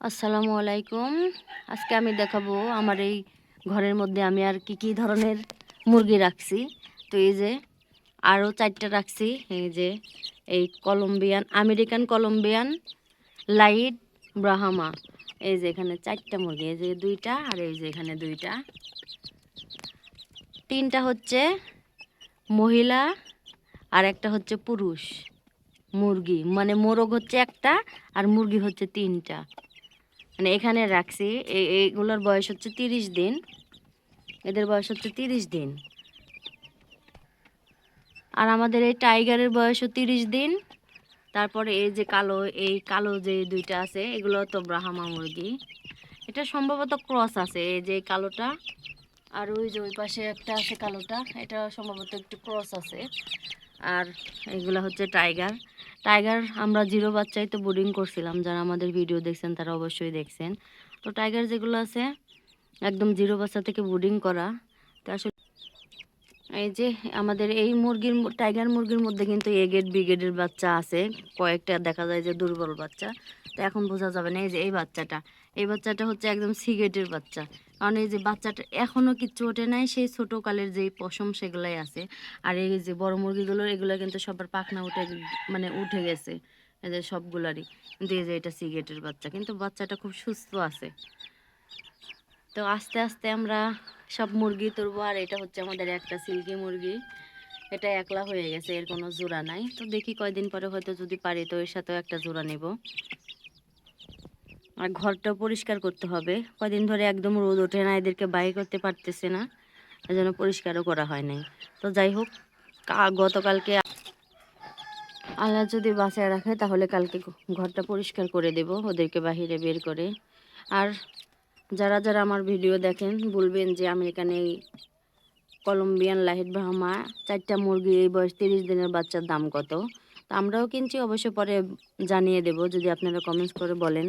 আসসালামু আলাইকুম। আজকে আমি দেখাবো আমার এই ঘরের মধ্যে আমি আর কি কি ধরনের মুরগি রাখছি। তো এই যে আরও চারটা রাখছি। এই যে এই Colombian, American Colombian, light Brahma. এই যে এখানে চারটা মুরগি, এই যে দুইটা আর এই যে এখানে দুইটা। তিনটা হচ্ছে মহিলা আর একটা হচ্ছে পুরুষ মুরগি। মানে মোরগ হচ্ছে একটা আর মুরগি হচ্ছে তিনটা। মানে এখানে রাখছি। এই এইগুলোর বয়স হচ্ছে তিরিশ দিন। এদের বয়স হচ্ছে তিরিশ দিন। আর আমাদের এই টাইগারের বয়সও তিরিশ দিন। তারপরে এই যে কালো, এই কালো যে দুইটা আছে, এগুলো তো ব্রাহ্মা মুরগি। এটা সম্ভবত ক্রস আছে, এই যে কালোটা। আর ওই যে ওই পাশে একটা আছে কালোটা, এটা সম্ভবত একটু ক্রস আছে। আর এগুলো হচ্ছে টাইগার। টাইগার আমরা জিরো বাচ্চাই তো বোর্ডিং করছিলাম, যারা আমাদের ভিডিও দেখছেন তারা অবশ্যই দেখছেন। তো টাইগার যেগুলো আছে, একদম জিরো বাচ্চা থেকে বোর্ডিং করা। তো আসলে এই যে আমাদের এই মুরগির টাইগার মুরগির মধ্যে কিন্তু এ গেট বি বাচ্চা আছে। কয়েকটা দেখা যায় যে দুর্বল বাচ্চা। তো এখন বোঝা যাবে না এই যে এই বাচ্চাটা। এই বাচ্চাটা হচ্ছে একদম সি বাচ্চা। কারণ এই যে বাচ্চাটা এখনও কিচ্ছু ওঠে নাই, সেই ছোটো কালের যেই পশম সেগুলাই আছে। আর এই যে বড় মুরগিগুলোর এগুলো কিন্তু সবার পাখনা উঠে মানে উঠে গেছে, এই যে সবগুলারই। কিন্তু এই যে এটা সিগারেটের বাচ্চা, কিন্তু বাচ্চাটা খুব সুস্থ আছে। তো আস্তে আস্তে আমরা সব মুরগি তুলবো, আর এটা হচ্ছে আমাদের একটা সিল্কি মুরগি। এটা একলা হয়ে গেছে, এর কোনো জোড়া নাই। তো দেখি কয়দিন পরে হয়তো যদি পারি, তো এর সাথেও একটা জোড়া নেব। আর ঘরটাও পরিষ্কার করতে হবে। কয়দিন ধরে একদম রোদ ওঠে না, এদেরকে বাই করতে পারতেছে না এজন্য পরিষ্কারও করা হয় নাই। তো যাই হোক গতকালকে আল্লাহ যদি বাঁচায় রাখে, তাহলে কালকে ঘরটা পরিষ্কার করে দেব, ওদেরকে বাহিরে বের করে। আর যারা যারা আমার ভিডিও দেখেন, বলবেন যে আমেরিকান এই কলম্বিয়ান লাহিট ব্রাহ্মা চারটা মুরগি এই বয়স তিরিশ দিনের বাচ্চার দাম কত? তো আমরাও কিনছি অবশ্য পরে জানিয়ে দেব, যদি আপনারা কমেন্টস করে বলেন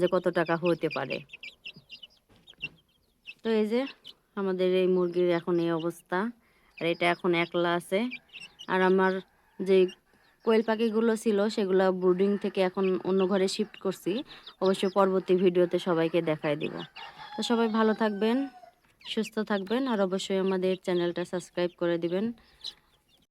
যে কত টাকা হতে পারে। তো এই যে আমাদের এই মুরগির এখন এই অবস্থা, আর এটা এখন একলা আছে। আর আমার যে কোয়েল পাখিগুলো ছিল, সেগুলো ব্রুডিং থেকে এখন অন্য ঘরে শিফট করছি। অবশ্য পরবর্তী ভিডিওতে সবাইকে দেখায় দিব। তো সবাই ভালো থাকবেন, সুস্থ থাকবেন, আর অবশ্যই আমাদের চ্যানেলটা সাবস্ক্রাইব করে দিবেন।